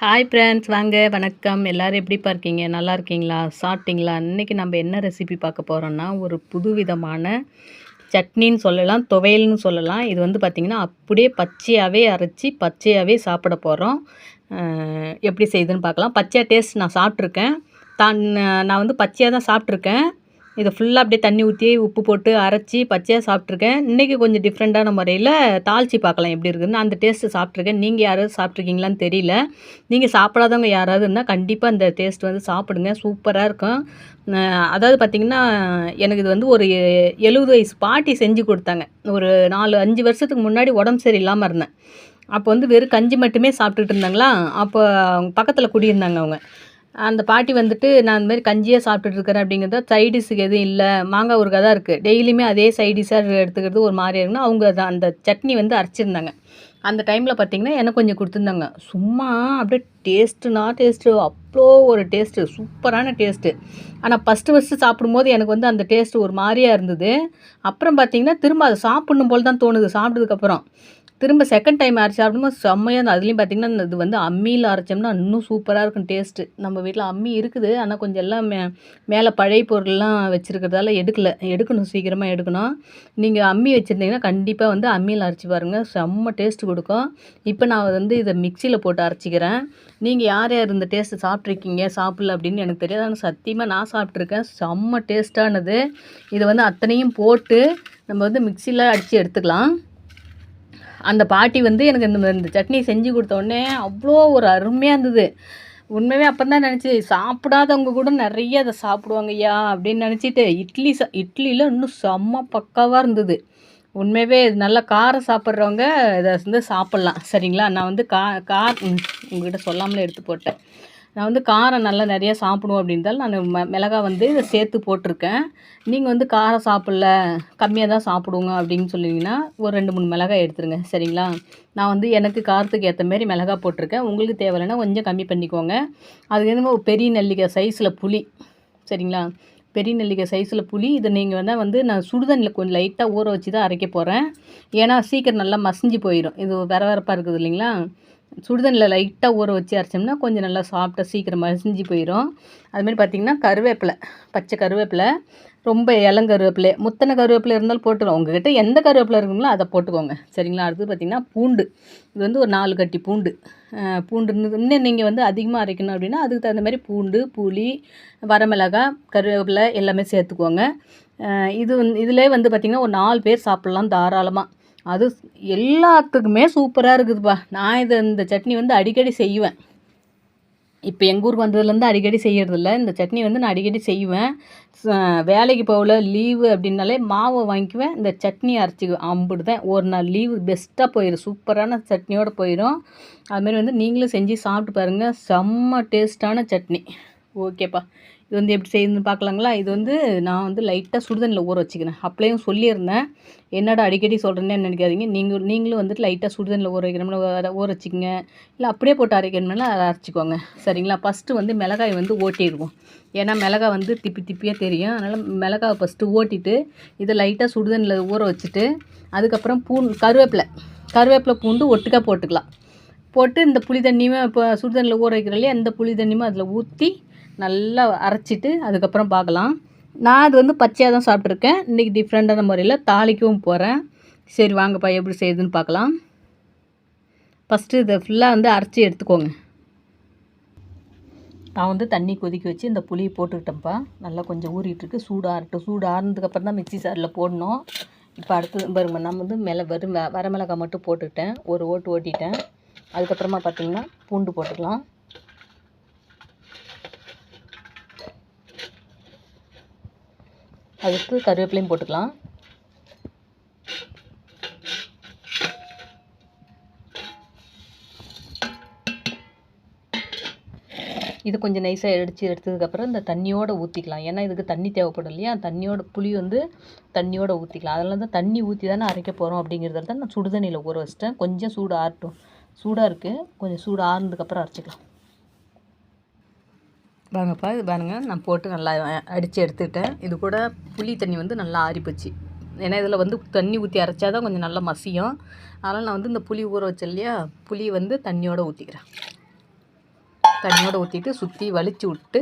Hi friends வாங்க வணக்கம். எல்லோரும் எப்படிப்பா இருக்கீங்க? நல்லா இருக்கீங்களா? சாப்பிட்டீங்களா? இன்றைக்கி நம்ம என்ன ரெசிபி பார்க்க போகிறோன்னா ஒரு புது விதமான சட்னின்னு சொல்லலாம் துவையல்னு சொல்லலாம். இது வந்து பார்த்திங்கன்னா அப்படியே பச்சையாகவே அரைச்சி பச்சையாகவே சாப்பிட போகிறோம் எப்படி செய்யுதுன்னு பார்க்கலாம். பச்சையாக டேஸ்ட் நான் சாப்பிட்ருக்கேன் தான் நான் வந்து பச்சையாக தான் சாப்பிட்ருக்கேன் இதை ஃபுல்லாக அப்படியே தண்ணி ஊற்றி உப்பு போட்டு அரைச்சி பச்சையாக சாப்பிட்ருக்கேன் இன்றைக்கி கொஞ்சம் டிஃப்ரெண்ட்டான முறையில் தாளித்து பார்க்கலாம் எப்படி இருக்குதுன்னு அந்த டேஸ்ட்டு சாப்பிட்ருக்கேன் நீங்கள் யாராவது சாப்பிட்ருக்கீங்களான்னு தெரியல. நீங்கள் சாப்பிடாதவங்க யாராவது இருந்தால் கண்டிப்பாக அந்த டேஸ்ட் வந்து சாப்பிடுங்க. சூப்பராக இருக்கும். அதாவது பார்த்திங்கன்னா எனக்கு இது வந்து ஒரு எழுபது வயசு பாட்டி செஞ்சு கொடுத்தாங்க. ஒரு நாலு அஞ்சு வருஷத்துக்கு முன்னாடி உடம்பு சரியில்லாமல் இருந்தேன். அப்போ வந்து வெறும் கஞ்சி மட்டுமே சாப்பிட்டுட்டு இருந்தாங்களா? அப்போ பக்கத்தில் குடியிருந்தாங்க அவங்க. அந்த பாட்டி வந்துட்டு நான் இந்த மாதிரி கஞ்சியாக சாப்பிட்டுட்டு இருக்கிறேன் அப்படிங்கிறத சைடிஷுக்கு எதுவும் இல்லை. மாங்காய் ஊறுகாய் தான் இருக்குது டெய்லியுமே அதே சைடிஷாக எடுத்துக்கிறது ஒரு மாதிரி இருக்குன்னா அவங்க அந்த சட்னி வந்து அரைச்சிருந்தாங்க. அந்த டைமில் பார்த்திங்கன்னா எனக்கு கொஞ்சம் கொடுத்துருந்தாங்க. சும்மா அப்படியே டேஸ்ட்டுனா டேஸ்ட்டு அவ்வளோ ஒரு டேஸ்ட்டு சூப்பரான டேஸ்ட்டு ஆனால் ஃபஸ்ட்டு ஃபஸ்ட்டு சாப்பிடும்போது எனக்கு வந்து அந்த டேஸ்ட்டு ஒரு மாதிரியாக இருந்தது. அப்புறம் பார்த்திங்கன்னா திரும்ப அதை சாப்பிட்ணும் போல் தான் தோணுது சாப்பிட்டதுக்கப்புறம் திரும்ப செகண்ட் டைம் அரைச்சி சாப்பிடும்போது செம்மையாக இருந்தது. அதுலேயும் பார்த்திங்கன்னா இது வந்து அம்மியில் அரைச்சோம்னா இன்னும் சூப்பராக இருக்கும் டேஸ்ட்டு நம்ம வீட்டில் அம்மி இருக்குது. ஆனால் கொஞ்சம் எல்லாம் மே மேலே பழைய பொருள்லாம் வச்சுருக்கிறதால எடுக்கலை. எடுக்கணும் சீக்கிரமாக எடுக்கணும். நீங்கள் அம்மி வச்சுருந்தீங்கன்னா கண்டிப்பாக வந்து அம்மியில் அரைச்சி பாருங்கள் செம்ம டேஸ்ட்டு கொடுக்கும். இப்போ நான் வந்து இதை மிக்சியில் போட்டு அரைச்சிக்கிறேன். நீங்கள் யார் யார் இந்த டேஸ்ட்டு சாப்பிட்ருக்கீங்க சாப்பிடல அப்படின்னு எனக்கு தெரியாது. ஆனால் சத்தியமாக நான் சாப்பிட்ருக்கேன் செம்ம டேஸ்ட்டானது இதை வந்து அத்தனையும் போட்டு நம்ம வந்து மிக்சியில் அடித்து எடுத்துக்கலாம். அந்த பாட்டி வந்து எனக்கு இந்த இந்த சட்னி செஞ்சு கொடுத்தோடனே அவ்வளோ ஒரு அருமையாக இருந்தது. உண்மையாகவே அப்போ தான் நினச்சி சாப்பிடாதவங்க கூட நிறைய அதை சாப்பிடுவாங்க ஐயா அப்படின்னு நினச்சிட்டு இட்லி சா இட்லியில் இன்னும் செம்ம பக்காவாக இருந்தது. உண்மையாகவே நல்லா காரம் சாப்பிட்றவங்க இதை வந்து சாப்பிட்லாம். சரிங்களா? நான் வந்து கா கார் உங்கள்கிட்ட சொல்லாமலே எடுத்து போட்டேன். நான் வந்து காரம் நல்லா நிறையா சாப்பிடுவோம் அப்படின்றாலும் நான் ம மிளகா வந்து சேர்த்து போட்டிருக்கேன். நீங்கள் வந்து காரம் சாப்பிட்ல கம்மியாக தான் சாப்பிடுவோங்க அப்படின்னு சொல்லிங்கன்னா ஒரு ரெண்டு மூணு மிளகாய் எடுத்துருங்க. சரிங்களா? நான் வந்து எனக்கு காரத்துக்கு ஏற்ற மாரி மிளகா போட்டிருக்கேன். உங்களுக்கு தேவையில்லைன்னா கொஞ்சம் கம்மி பண்ணிக்கோங்க. அதுக்கு என்னமோ பெரிய நெல்லிக்காய் சைஸில் புளி. சரிங்களா? பெரிய நெல்லிக்காய் சைஸில் புளி இதை நீங்கள் வந்து வந்து நான் சுடுதண்ணில் கொஞ்சம் லைட்டாக ஊற வச்சு தான் அரைக்க போகிறேன் ஏன்னா சீக்கிரம் நல்லா மசிஞ்சு போயிடும் இது வேற வேறப்பாக இருக்குது இல்லைங்களா? சுடுதண்ணில் லைட்டாக ஊற வச்சு அரைச்சோம்னா கொஞ்சம் நல்லா சாஃப்டாக சீக்கிரம் மசிஞ்சு போயிடும் அதுமாரி பார்த்திங்கன்னா கருவேப்பிலை பச்சை கருவேப்பிலை ரொம்ப இளங்கருவேப்பிலை முத்தனை கருவேப்பிலை இருந்தாலும் போட்டுருவோம் உங்ககிட்ட எந்த கருவேப்பிலை இருக்குங்களோ அதை போட்டுக்கோங்க. சரிங்களா? அடுத்து பார்த்திங்கன்னா பூண்டு. இது வந்து ஒரு நாலு கட்டி பூண்டு. பூண்டு இன்னும் நீங்கள் வந்து அதிகமாக அரைக்கணும் அப்படின்னா அதுக்கு தகுந்த மாதிரி பூண்டு புளி வரமிளகாய் கருவேப்பிலை எல்லாமே சேர்த்துக்கோங்க. இது வந்து இதிலே வந்து பார்த்திங்கன்னா ஒரு நாலு பேர் சாப்பிட்லாம் தாராளமாக அது எல்லாத்துக்குமே சூப்பராக இருக்குதுப்பா. நான் இதை இந்த சட்னி வந்து அடிக்கடி செய்வேன். இப்போ எங்கள் ஊருக்கு வந்ததுலேருந்து அடிக்கடி செய்கிறதில்ல இந்த சட்னி வந்து நான் அடிக்கடி செய்வேன். வேலைக்கு போகல லீவு அப்படின்னாலே மாவை வாங்கிக்குவேன். இந்த சட்னி அரைச்சி அம்பிட்டு தான் ஒரு நாள் லீவு பெஸ்ட்டாக போயிடும் சூப்பரான சட்னியோடு போயிடும் அதுமாரி வந்து நீங்களும் செஞ்சு சாப்பிட்டு பாருங்கள் செம்ம டேஸ்ட்டான சட்னி. ஓகேப்பா. இது வந்து எப்படி செய்யுதுன்னு பார்க்கலாங்களா? இது வந்து நான் வந்து லைட்டாக சுடுதண்ணில் ஊற வச்சுக்கிறேன். அப்படியும் சொல்லியிருந்தேன். என்னடா அடிக்கடி சொல்கிறேன்னு நினைக்காதீங்க. நீங்கள் நீங்களும் வந்துட்டு லைட்டாக சுடுதண்ணில் ஊற வைக்கணும்னு ஊற வச்சுக்கோங்க. இல்லை அப்படியே போட்டு அரைக்கணும்னா அதை அரைச்சிக்கோங்க. சரிங்களா? ஃபஸ்ட்டு வந்து மிளகாய் வந்து ஓட்டிடுவோம். ஏன்னா மிளகாய் வந்து திப்பி திப்பியாக தெரியும். அதனால் மிளகாவை ஃபஸ்ட்டு ஓட்டிட்டு இதை லைட்டாக சுடுதண்ணில் ஊற வச்சுட்டு அதுக்கப்புறம் பூ கருவேப்பிலை. கருவேப்பிலை பூண்டு ஒட்டுக்காக போட்டுக்கலாம். போட்டு இந்த புளி தண்ணியுமே இப்போ சுடுதண்ணில் ஊற வைக்கிறோம் இல்லையா? அந்த புளி தண்ணியுமே அதில் ஊற்றி நல்லா அரைச்சிட்டு அதுக்கப்புறம் பார்க்கலாம். நான் அது வந்து பச்சையாக தான் சாப்பிட்ருக்கேன் இன்றைக்கி டிஃப்ரெண்ட்டான முறையில் தாளிக்கவும் போகிறேன் சரி வாங்கப்பா எப்படி செய்யுதுன்னு பார்க்கலாம். ஃபஸ்ட்டு இதை ஃபுல்லாக வந்து அரைச்சி எடுத்துக்கோங்க. நான் வந்து தண்ணி கொதிக்க வச்சு இந்த புளியை போட்டுக்கிட்டேன்ப்பா. நல்லா கொஞ்சம் ஊறிட்டுருக்கு சூடு ஆறட்டும். சூடு ஆறுனதுக்கப்புறம் தான் மிக்சி சாரில் போடணும். இப்போ அடுத்து பாருங்க நம்ம வந்து மிள வெறும் வரமிளகாய் மட்டும் போட்டுக்கிட்டேன். ஒரு ஓட்டு ஓட்டிட்டேன். அதுக்கப்புறமா பார்த்திங்கன்னா பூண்டு போட்டுக்கலாம். அதுக்கு கருவேப்பிலையும் போட்டுக்கலாம். இது கொஞ்சம் நைஸாக அடித்து எடுத்ததுக்கப்புறம் இந்த தண்ணியோடு ஊற்றிக்கலாம் ஏன்னா இதுக்கு தண்ணி தேவைப்படும் இல்லையா? தண்ணியோட புளி வந்து தண்ணியோடு ஊற்றிக்கலாம் அதனால தான் தண்ணி ஊற்றி தானே அரைக்க போகிறோம் அப்படிங்கிறதால தான் நான் சுடுதண்ணியில் ஊற வச்சிட்டேன். கொஞ்சம் சூடு ஆறட்டும். சூடாக இருக்குது கொஞ்சம் சூடு ஆறுனதுக்கப்புறம் அரைச்சிக்கலாம். வாங்கப்பா இது பாருங்கள் நான் போட்டு நல்லா அடித்து எடுத்துக்கிட்டேன். இது கூட புளி தண்ணி வந்து நல்லா ஆறிப்போச்சு. ஏன்னா இதில் வந்து தண்ணி ஊற்றி அரைச்சா தான் கொஞ்சம் நல்லா மசியும். அதனால் நான் வந்து இந்த புளி ஊற வச்சேன் இல்லையா புளி வந்து தண்ணியோடு ஊற்றிக்கிறேன் தண்ணியோடு ஊற்றிட்டு சுற்றி வலிச்சு விட்டு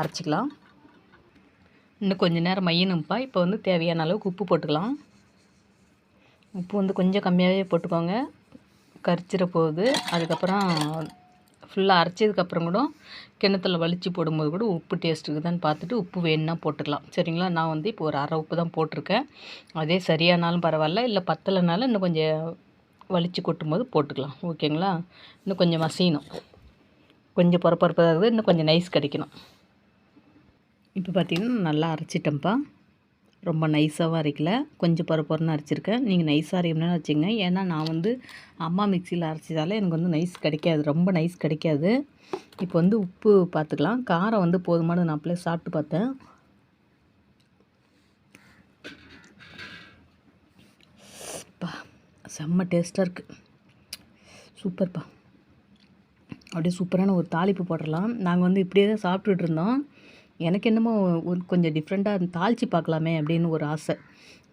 அரைச்சிக்கலாம். இன்னும் கொஞ்சம் நேரம் மையணும்ப்பா. இப்போ வந்து தேவையான அளவுக்கு உப்பு போட்டுக்கலாம். உப்பு வந்து கொஞ்சம் கம்மியாகவே போட்டுக்கோங்க. கரிச்சிட போகுது. அதுக்கப்புறம் ஃபுல்லாக அரைச்சதுக்கப்புறம் கூட கிணத்துல வலிச்சு போடும்போது கூட உப்பு டேஸ்ட் இருக்குதான்னு பார்த்துட்டு உப்பு வேணும்னா போட்டுக்கலாம். சரிங்களா? நான் வந்து இப்போ ஒரு அரை உப்பு தான் போட்டிருக்கேன். அதே சரியானாலும் பரவாயில்ல இல்லை பத்தலைனாலும் இன்னும் கொஞ்சம் வலிச்சு கொட்டும்போது போட்டுக்கலாம். ஓகேங்களா? இன்னும் கொஞ்சம் மசியணும். கொஞ்சம் பொறப்பொறப்பாக இருக்குது இன்னும் கொஞ்சம் நைஸ் கிடைக்கணும். இப்போ பார்த்தீங்கன்னா நல்லா அரைச்சிட்டேன்ப்பா. ரொம்ப நைஸாகவும் அரைக்கல கொஞ்சம் பொறப்பொறன்னு அரைச்சிருக்கேன். நீங்கள் நைஸாக அரைக்கணும்னு வச்சுங்க ஏன்னா நான் வந்து அம்மா மிக்சியில் அரைச்சதால எனக்கு வந்து நைஸ் கிடைக்காது. ரொம்ப நைஸ் கிடைக்காது. இப்போ வந்து உப்பு பார்த்துக்கலாம் காரம் வந்து போதுமான நான் அப்படியே சாப்பிட்டு பார்த்தேன் பா செம்ம டேஸ்ட்டாக இருக்குது சூப்பர்ப்பா. அப்படியே சூப்பரான ஒரு தாளிப்பு போட்டுடலாம். நாங்கள் வந்து இப்படியே தான் சாப்பிட்டுட்டு இருந்தோம். எனக்கு என்னமோ ஒரு கொஞ்சம் டிஃப்ரெண்ட்டாக தாளித்து பார்க்கலாமே அப்படின்னு ஒரு ஆசை.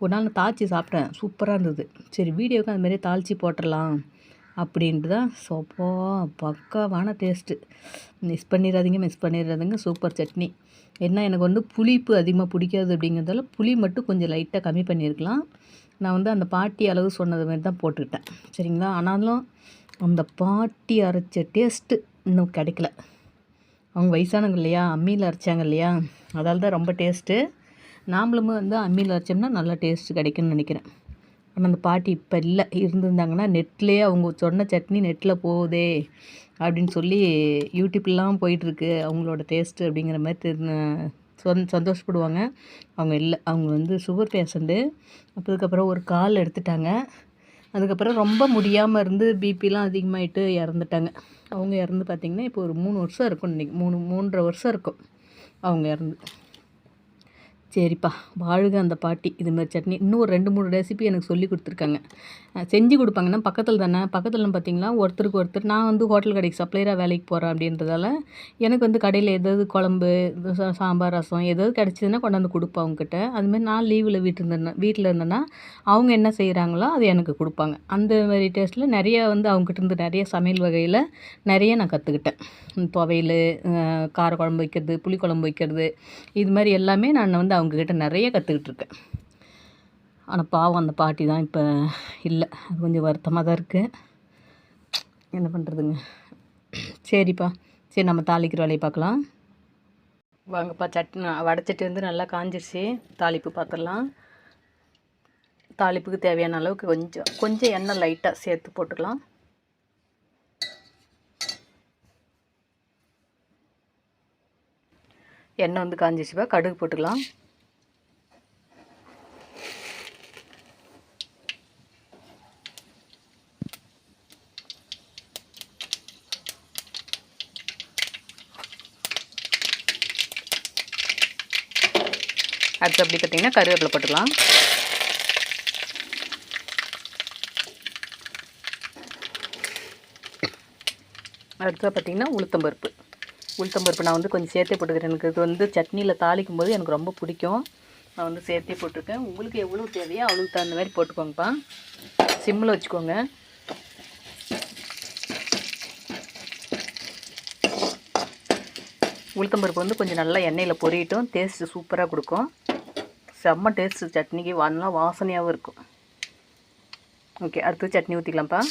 ஒரு நாள் நான் தாளித்து சாப்பிட்டேன். சூப்பராக இருந்தது. சரி வீடியோவுக்கு அந்த மாதிரி தாளித்து போட்டுடலாம் அப்படின்ட்டு தான். சோப்பா பக்காவான டேஸ்ட்டு மிஸ் பண்ணிடாதீங்க மிஸ் பண்ணிடாதீங்க. சூப்பர் சட்னி. ஏன்னா எனக்கு வந்து புளிப்பு அதிகமாக பிடிக்காது அப்படிங்கிறதால புளி மட்டும் கொஞ்சம் லைட்டாக கம்மி பண்ணியிருக்கலாம். நான் வந்து அந்த பாட்டி அளவு சொன்னது மாதிரி தான் போட்டுக்கிட்டேன். சரிங்களா? ஆனாலும் அந்த பாட்டி அரைச்ச டேஸ்ட்டு இன்னும் கிடைக்கல. அவங்க வயசானவங்க இல்லையா அம்மியில் அரைச்சாங்க இல்லையா அதால் தான் ரொம்ப டேஸ்ட்டு நாமளும் வந்து அம்மியில் அரைச்சோம்னா நல்லா டேஸ்ட்டு கிடைக்கும்னு நினைக்கிறேன். ஆனால் அந்த பாட்டி இப்போ இல்லை. இருந்திருந்தாங்கன்னா நெட்லேயே அவங்க சொன்ன சட்னி நெட்டில் போகுதே அப்படின்னு சொல்லி யூடியூப்லாம் போயிட்டுருக்கு. அவங்களோட டேஸ்ட்டு அப்படிங்கிற மாதிரி தெரி சொந் சந்தோஷப்படுவாங்க. அவங்க இல்லை அவங்க வந்து சுகர் பேஷண்ட்டு அப்போதுக்கப்புறம் ஒரு கால் எடுத்துட்டாங்க. அதுக்கப்புறம் ரொம்ப முடியாமல் இருந்து பிபிலாம் அதிகமாகிட்டு இறந்துட்டாங்க. அவங்க இறந்து பார்த்திங்கன்னா இப்போ ஒரு மூணு வருஷம் இருக்கும் இன்றைக்கி மூணு மூன்றரை வருஷம் இருக்கும் அவங்க இறந்து. சரிப்பா. வாழ்க அந்த பாட்டி. இது மாதிரி சட்னி. இன்னும் ஒரு ரெண்டு மூணு ரெசிபி எனக்கு சொல்லி கொடுத்துருக்காங்க. செஞ்சு கொடுப்பாங்கன்னா பக்கத்தில் தானே? பக்கத்தில் பார்த்தீங்கன்னா ஒருத்தருக்கு ஒருத்தர் நான் வந்து ஹோட்டல் கடைக்கு சப்ளையராக வேலைக்கு போகிறேன் அப்படின்றதால எனக்கு வந்து கடையில் எதாவது குழம்பு சாம்பார் ரசம் எதாவது கிடச்சிதுன்னா கொண்டாந்து கொடுப்பேன் அவங்கக்கிட்ட அதுமாதிரி நான் லீவில் வீட்டில் இருந்தேன்னா வீட்டில் இருந்தேன்னா அவங்க என்ன செய்கிறாங்களோ அது எனக்கு கொடுப்பாங்க. அந்த மாதிரி டேஸ்ட்டில் நிறையா வந்து அவங்ககிட்ட இருந்து நிறைய சமையல் வகையில் நிறைய நான் கற்றுக்கிட்டேன் துவையல் காரக்குழம்பு வைக்கிறது புளிக்குழம்பு வைக்கிறது இது மாதிரி எல்லாமே நான் வந்து அவங்க அவங்கக்கிட்ட நிறைய கற்றுக்கிட்டு இருக்கேன் ஆனால் பாவம் அந்த பாட்டி தான் இப்போ இல்லை. அது கொஞ்சம் வருத்தமாக தான் இருக்குது என்ன பண்ணுறதுங்க சரிப்பா. சரி நம்ம தாளிக்கிற வேலையை பார்க்கலாம். வாங்கப்பா சட்னி வடச்சட்டி வந்து நல்லா காஞ்சிருச்சு. தாளிப்பு பார்த்துடலாம். தாளிப்புக்கு தேவையான அளவுக்கு கொஞ்சம் கொஞ்சம் எண்ணெய் லைட்டாக சேர்த்து போட்டுக்கலாம். எண்ணெய் வந்து காஞ்சிச்சுப்பா கடுகு போட்டுக்கலாம். அடுத்து அப்படி பார்த்தீங்கன்னா கருவேப்பிலை போட்டுக்கலாம். அடுத்தது பார்த்தீங்கன்னா உளுத்தம்பருப்பு உளுத்தம்பருப்பு நான் வந்து கொஞ்சம் சேர்த்தே போட்டுக்கிறேன். எனக்கு இது வந்து சட்னியில் தாளிக்கும் போது எனக்கு ரொம்ப பிடிக்கும். நான் வந்து சேர்த்தே போட்டிருக்கேன். உங்களுக்கு எவ்வளோ தேவையோ அவ்வளோக்கு தகுந்த மாதிரி போட்டுக்கோங்கப்பா. சிம்மில் வச்சுக்கோங்க. உளுத்தம்பருப்பு வந்து கொஞ்சம் நல்லா எண்ணெயில் பொரியட்டும். டேஸ்ட்டு சூப்பராக கொடுக்கும். செம்ம டேஸ்ட்டு சட்னிக்கு நல்லா வாசனையாகவும் இருக்கும். ஓகே அடுத்து சட்னி ஊற்றிக்கலாம்ப்பா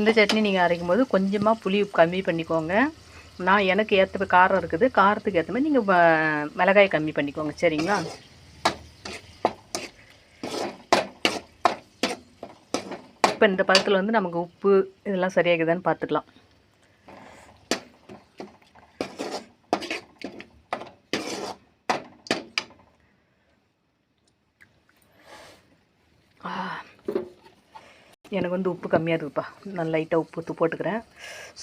இந்த சட்னி நீங்கள் அரைக்கும் போது கொஞ்சமாக புளி கம்மி பண்ணிக்கோங்க. நான் எனக்கு ஏற்ற காரம் இருக்குது. காரத்துக்கு ஏற்ற மாதிரி நீங்கள் மிளகாயை கம்மி பண்ணிக்கோங்க. சரிங்களா? இப்போ இந்த பதத்தில் வந்து நமக்கு உப்பு இதெல்லாம் சரியாகுதான்னு பார்த்துக்கலாம் எனக்கு வந்து உப்பு கம்மியாக இருக்குப்பா. நான் லைட்டாக உப்பு ஊற்றி போட்டுக்கிறேன்.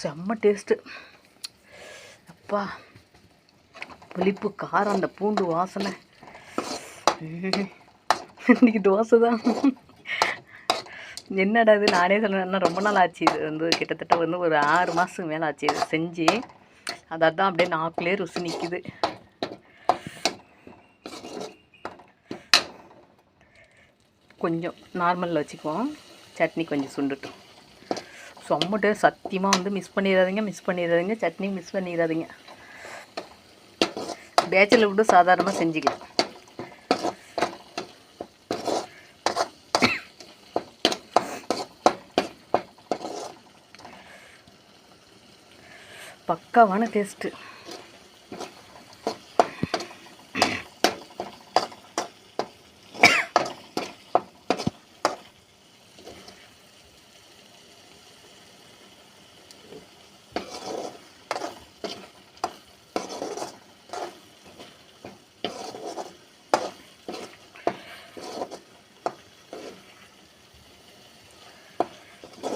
செம்ம டேஸ்ட்டு. அப்பா. புளிப்பு காரம் அந்த பூண்டு வாசனை. இன்னைக்கு தோசை தான். என்னடா இது? நானே சொல்லுவேன் ரொம்ப நாள் ஆச்சு. இது வந்து கிட்டத்தட்ட வந்து ஒரு ஆறு மாதத்துக்கு மேலே ஆச்சு. இது செஞ்சு அதான் அப்படியே நாக்குலேயே ருசி நிற்கிது கொஞ்சம் நார்மலில் வச்சுக்குவோம். சட்னி கொஞ்சம் சுண்டுட்டும். சொம்மட்டு சத்தியமாக வந்து மிஸ் பண்ணிடாதீங்க மிஸ் பண்ணிடாதீங்க. சட்னி மிஸ் பண்ணிடாதீங்க. பேச்சில் விட்டு சாதாரணமாக செஞ்சுக்கலாம். பக்காவான டேஸ்ட்டு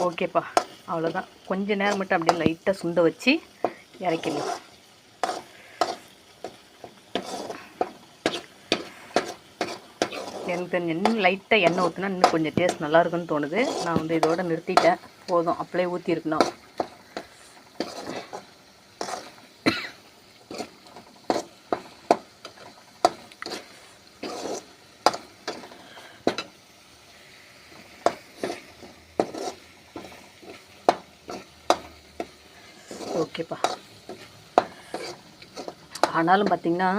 ஓகேப்பா. அவ்வளோதான் கொஞ்ச நேரம் மட்டும் அப்படியே லைட்டாக சுண்ட வச்சு இறக்கிடலாம். எனக்கு தெரிஞ்ச இன்னும் லைட்டாக எண்ணெய் ஊற்றினா இன்னும் கொஞ்சம் டேஸ்ட் நல்லா இருக்குன்னு தோணுது. நான் வந்து இதோட நிறுத்திட்டேன். போதும். அப்படியே ஊற்றிருக்கணும் ஓகேப்பா ஆனாலும் பார்த்திங்கன்னா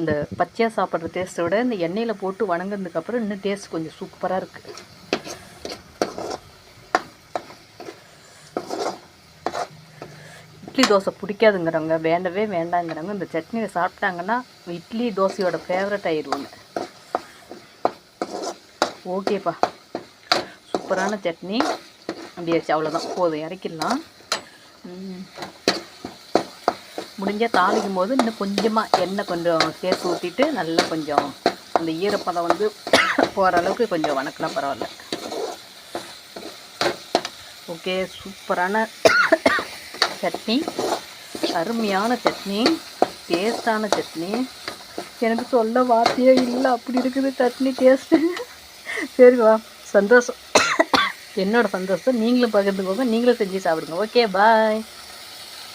இந்த பச்சையாக சாப்பிட்ற டேஸ்ட்டை விட இந்த எண்ணெயில் போட்டு வணங்கினதுக்கப்புறம் இன்னும் டேஸ்ட் கொஞ்சம் சூப்பராக இருக்குது இட்லி தோசை பிடிக்காதுங்கிறவங்க வேண்டவே வேண்டாங்கிறவங்க இந்த சட்னியை சாப்பிட்டாங்கன்னா இட்லி தோசையோட ஃபேவரட் ஆயிடுவாங்க. ஓகேப்பா சூப்பரான சட்னி. அப்படியாச்சு அவ்வளோதான் போதும் இறக்கிடலாம். முடிஞ்சால் தாளிக்கும் போது இன்னும் கொஞ்சமாக எண்ணெய் கொஞ்சம் சேர்த்து ஊற்றிட்டு நல்லா கொஞ்சம் அந்த ஈரப்பதம் வந்து போகிற அளவுக்கு கொஞ்சம் வணக்கலாம் பரவாயில்ல. ஓகே சூப்பரான சட்னி. அருமையான சட்னி. டேஸ்டான சட்னி. எனக்கு சொல்ல வார்த்தையே இல்லை. அப்படி இருக்குது சட்னி டேஸ்ட்டு சரிவா சந்தோஷம். என்னோடய சந்தோஷம் நீங்களும் பகிர்ந்துக்கோங்க. நீங்களும் செஞ்சு சாப்பிடுங்க. Okay bye